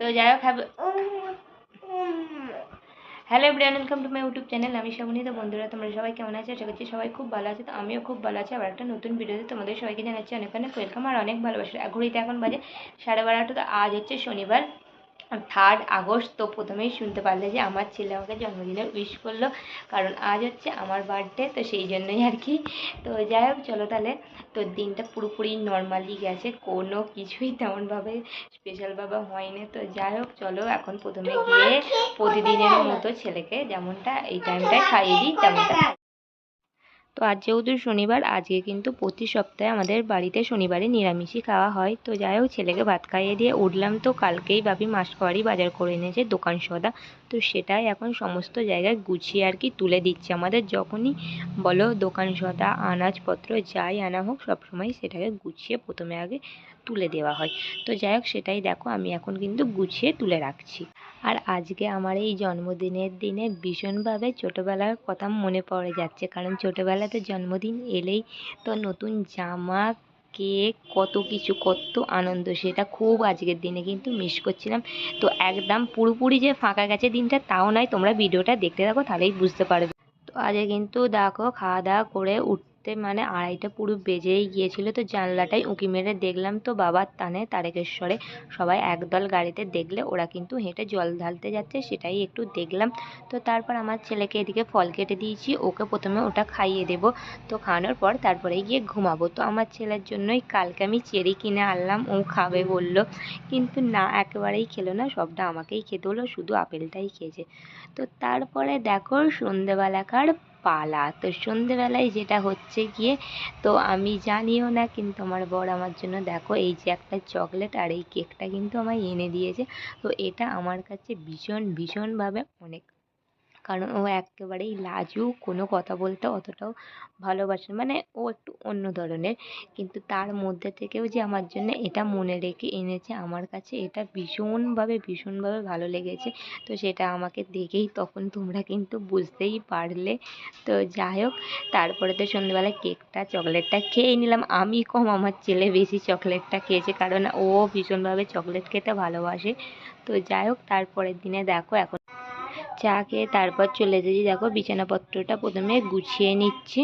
তো যাই হোক hello everyone welcome to my YouTube channel আমি শ্রাবণী তো বন্ধুরা, তোমরা সবাই কেমন আছো? আশা করছি সবাই খুব ভালো আছে। তো আমিও খুব ভালো আছি। আবার একটা নতুন ভিডিওতে তোমাদের সবাইকে জানাচ্ছি অনেক অনেক ওয়েলকাম আর অনেক ভালোবাসা এখন বাজে সাড়ে বারোটা। তো আজ হচ্ছে শনিবার। থার্ড আগস্ট তো প্রথমেই শুনতে পারলে যে আমার ছেলে আমাকে জন্মদিনে উইশ করল। কারণ আজ হচ্ছে আমার বার্থডে তো সেই জন্যই আর কি। তো যাই হোক চলো তাহলে। তো দিনটা পুরোপুরি নর্মালি গেছে। কোনো কিছুই তেমনভাবে স্পেশালভাবে হয়নি। তো যাই হোক চলো এখন প্রথমে গিয়ে প্রতিদিনের মতো ছেলেকে যেমনটা এই টাইমটায় খাইয়ে দিই তেমনটা। তো আজ যেহেতু শনিবার, আজকে কিন্তু প্রতি সপ্তাহে আমাদের বাড়িতে শনিবারে নিরামিষই খাওয়া হয়। তো যাই হোক, ছেলেকে ভাত খাইয়ে দিয়ে উঠলাম তো কালকেই ভাবি মাসকোয়ারি বাজার করে এনেছে দোকান সদা। তো সেটাই এখন সমস্ত জায়গায় গুছিয়ে আর কি তুলে দিচ্ছে আমাদের। যখনই বলো দোকান সদা আনাজপত্র যাই আনা হোক, সবসময় সেটাকে গুছিয়ে প্রথমে আগে তুলে দেওয়া হয়। তো যাই হোক সেটাই দেখো, আমি এখন কিন্তু গুছিয়ে তুলে রাখছি। আর আজকে আমার এই জন্মদিনের দিনে ভীষণভাবে ছোটোবেলার কথা মনে পড়ে যাচ্ছে। কারণ ছোটোবেলাতে জন্মদিন এলেই তো নতুন জামা, কেক, কত কিছু, কত আনন্দ, সেটা খুব আজকের দিনে কিন্তু মিস করছিলাম। তো একদম পুরোপুরি যে ফাঁকা গেছে দিনটা, তাও নয়, তোমরা ভিডিওটা দেখতে থাকো, তাহলেই বুঝতে পারবে। তো আজকে কিন্তু দেখো খাওয়া দাওয়া করে উঠতে মানে আড়াইটা পুরো বেজেই গিয়েছিল তো জানলাটাই উঁকি মেরে দেখলাম তো বাবার টানে তারকেশ্বরে সবাই একদল গাড়িতে দেখলে ওরা কিন্তু হেঁটে জল ঢালতে যাচ্ছে সেটাই একটু দেখলাম। তো তারপর আমার ছেলেকে এদিকে ফল কেটে দিয়েছি, ওকে প্রথমে ওটা খাইয়ে দেবো। তো খাওয়ানোর পর তারপরে গিয়ে ঘুমাবো। তো আমার ছেলের জন্যই কালকে আমি চেরি কিনে আনলাম, ও খাবে বলল। কিন্তু না, একেবারেই খেলো না, সবটা আমাকেই খেতে হলো, শুধু আপেলটাই খেয়েছে। তো তারপরে দেখো সন্ধেবেলাকার পালা। তো সন্ধেবেলায় যেটা হচ্ছে গিয়ে, তো আমি জানিও না, কিন্তু আমার বর আমার জন্য, দেখো, এই যে একটা চকলেট আর এই কেকটা কিন্তু আমায় এনে দিয়েছে। তো এটা আমার কাছে ভীষণ, ভীষণভাবে অনেক কারণ ও একেবারেই লাজুক, কোনো কথা বলতে অতটাও ভালোবাসে। মানে ও একটু অন্য ধরনের। কিন্তু তার মধ্যে থেকেও যে আমার জন্য এটা মনে রেখে এনেছে, আমার কাছে এটা ভীষণভাবে ভীষণভাবে ভালো লেগেছে। তো সেটা আমাকে দেখেই তখন তোমরা কিন্তু বুঝতেই পারলে। তো যাই হোক, তারপরে তো সন্ধ্যেবেলায় কেকটা, চকলেটটা খেয়েই নিলাম। আমি কম, আমার ছেলে বেশি চকলেটটা খেয়েছে কারণ ও ভীষণভাবে চকলেট খেতে ভালোবাসে। তো যাই হোক, তারপরের দিনে দেখো এখন চা খেয়ে তারপর চলে এসেছি দেখো বিছানাপত্রটা প্রথমে গুছিয়ে নিচ্ছি।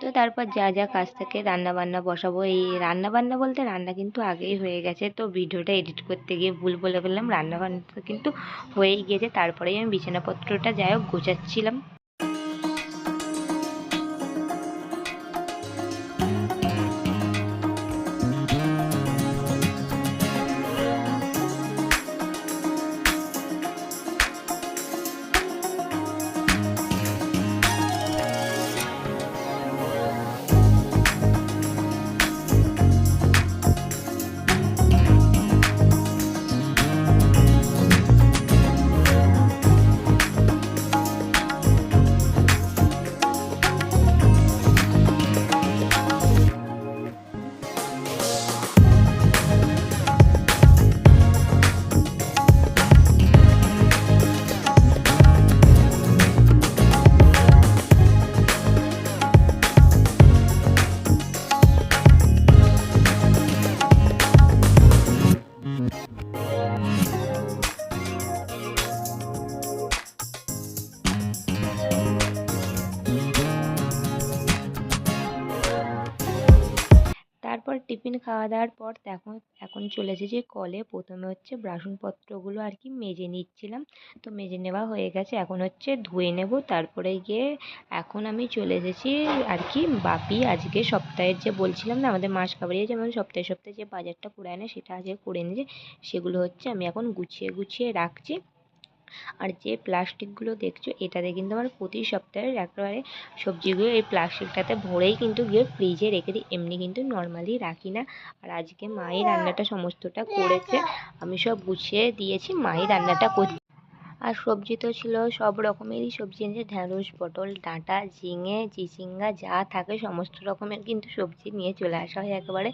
তো তারপর যা যা কাজ থাকে রান্না বান্না বসাবো। এই রান্না বান্না বলতে রান্না কিন্তু আগেই হয়ে গেছে। তো ভিডিওটা এডিট করতে গিয়ে ভুল বলে ফেললাম। রান্না বান্না কিন্তু হয়েই গেছে তারপরেই আমি বিছানাপত্রটা যাই হোক গোছাচ্ছিলাম। তারপর টিফিন খাওয়া দাওয়ার পর দেখো, এখন চলে এসেছি কলে। প্রথমে হচ্ছে বাসনপত্রগুলো আর কি মেজে নিচ্ছিলাম। তো মেজে নেওয়া হয়ে গেছে। এখন হচ্ছে ধুয়ে নেব। তারপরে গিয়ে এখন আমি চলে এসেছি আর কি বাপি আজকে সপ্তাহের যে বলছিলাম না, আমাদের মাস কাবারিয়ে যেমন সপ্তাহে সপ্তাহে যে বাজারটা করে আনে সেটা আজকে করে এনেছে সেগুলো হচ্ছে আমি এখন গুছিয়ে গুছিয়ে রাখছি। আর যে প্লাস্টিকগুলো দেখছ, এটাতে কিন্তু আমার প্রতি সপ্তাহের একেবারে সবজিগুলো এই প্লাস্টিকটাতে ভরেই কিন্তু গিয়ে ফ্রিজে রেখে দিই। এমনি কিন্তু নর্মালি রাখি না। আর আজকে মাই রান্নাটা সমস্তটা করেছে। আমি সব গুছিয়ে দিয়েছি মাই রান্নাটা করছে আর সবজি তো ছিল সব রকমেরই সবজি এনেছে। ঢ্যাঁড়স পটল, ডাঁটা, ঝিঙে, চিচিঙ্গা, যা থাকে সমস্ত রকমের কিন্তু সবজি নিয়ে চলে আসা হয় একেবারে।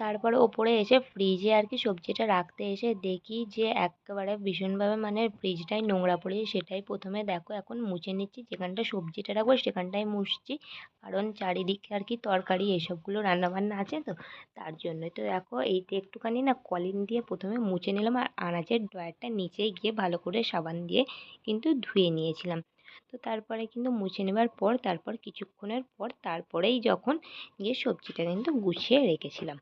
তারপরে ওপরে এসে ফ্রিজে আর কি সবজিটা রাখতে এসে দেখি যে একেবারে ভীষণভাবে মানে ফ্রিজটাই নোংরা পড়েছে সেটাই প্রথমে দেখো, এখন মুছে নিচ্ছি। যেখানটা সবজিটা রাখব সেখানটাই মুছছি। কারণ চারিদিকে আর কি তরকারি এসবগুলো রান্নাবান্না আছে তো, তার জন্য তো দেখো এইতে একটুখানি না কলিন দিয়ে প্রথমে মুছে নিলাম আর আনাজের ড্রয়ারটা নিচে গিয়ে ভালো করে সাবান দিয়ে কিন্তু ধুয়ে নিয়েছিলাম। তো তারপরে কিন্তু মুছে নেবার পর, তারপর কিছুক্ষণের পর তারপরেই যখন গিয়ে সবজিটা কিন্তু গুছিয়ে রেখেছিলাম।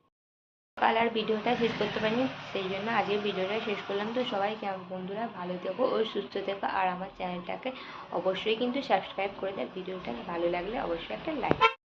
কাল আর ভিডিওটা শেষ করতে পারিনি, সেই জন্য আজকে ভিডিওটা শেষ করলাম। তো সবাই কেমন বন্ধুরা? ভালো থেকো ও সুস্থ থেকো। আর আমার চ্যানেলটাকে অবশ্যই কিন্তু সাবস্ক্রাইব করে দেয় ভিডিওটা ভালো লাগলে অবশ্যই একটা লাইক